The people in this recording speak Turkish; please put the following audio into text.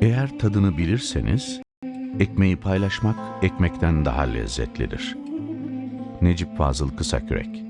Eğer tadını bilirseniz, ekmeği paylaşmak ekmekten daha lezzetlidir. Necip Fazıl Kısakürek